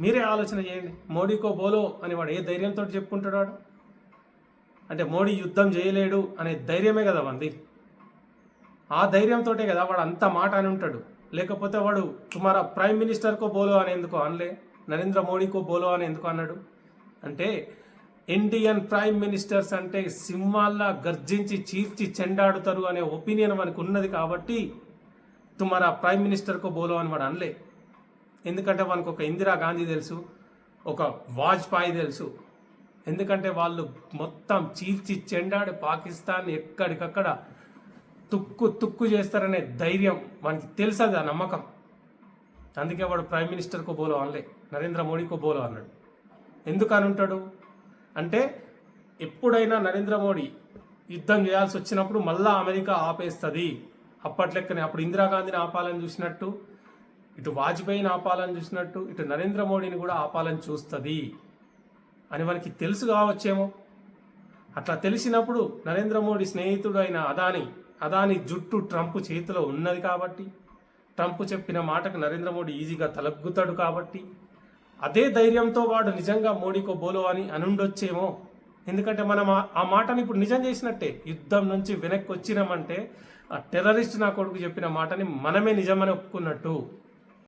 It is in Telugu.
మీరే ఆలోచన చేయండి. మోడీకో బోలో అని వాడు ఏ ధైర్యంతో చెప్పుకుంటాడు వాడు? అంటే మోడీ యుద్ధం చేయలేడు అనే ధైర్యమే కదా వంది ఆ ధైర్యంతోటే కదా వాడు అంత మాట అని ఉంటాడు. లేకపోతే వాడు తుమారా ప్రైమ్ మినిస్టర్కో బోలో అని ఎందుకు అనలే? నరేంద్ర మోడీకో బోలో అని ఎందుకు అన్నాడు? అంటే ఇండియన్ ప్రైమ్ మినిస్టర్స్ అంటే సింహాల్లా గర్జించి చీర్చి చెండాడుతారు అనే ఒపీనియన్ మనకు ఉన్నది కాబట్టి తుమారా ప్రైమ్ మినిస్టర్కో బోలో అని వాడు అనలే. ఎందుకంటే వాళ్ళకి ఒక ఇందిరా గాంధీ తెలుసు ఒక వాజ్పాయి తెలుసు. ఎందుకంటే వాళ్ళు మొత్తం చీల్చి చెండాడి పాకిస్తాన్ ఎక్కడికక్కడ తుక్కు తుక్కు చేస్తారనే ధైర్యం మనకి తెలుసది ఆ నమ్మకం. అందుకే వాడు ప్రైమ్ మినిస్టర్కో బోలో అనలే నరేంద్ర మోడీకో బోలో అన్నాడు. ఎందుకు అని ఉంటాడు అంటే ఎప్పుడైనా నరేంద్ర మోడీ యుద్ధం చేయాల్సి వచ్చినప్పుడు మళ్ళా అమెరికా ఆపేస్తుంది. అప్పట్లెక్కనే అప్పుడు ఇందిరాగాంధీని ఆపాలని చూసినట్టు ఇటు వాజ్పేయిని ఆపాలని చూసినట్టు ఇటు నరేంద్ర మోడీని కూడా ఆపాలని చూస్తుంది. అని మనకి తెలుసు కావచ్చేమో. అట్లా తెలిసినప్పుడు నరేంద్ర మోడీ స్నేహితుడు అయిన అదాని అదాని జుట్టు ట్రంప్ చేతిలో ఉన్నది కాబట్టి ట్రంప్ చెప్పిన మాటకు నరేంద్ర మోడీ ఈజీగా తలగ్గుతాడు కాబట్టి అదే ధైర్యంతో వాడు నిజంగా మోడీకో బోలో అని అనుండొచ్చేమో. ఎందుకంటే మనం ఆ- మాటని ఇప్పుడు నిజం చేసినట్టే యుద్ధం నుంచి వెనక్కి వచ్చినామంటే ఆ టెర్రరిస్ట్ నా కొడుకు చెప్పిన మాటని మనమే నిజమని ఒప్పుకున్నట్టు.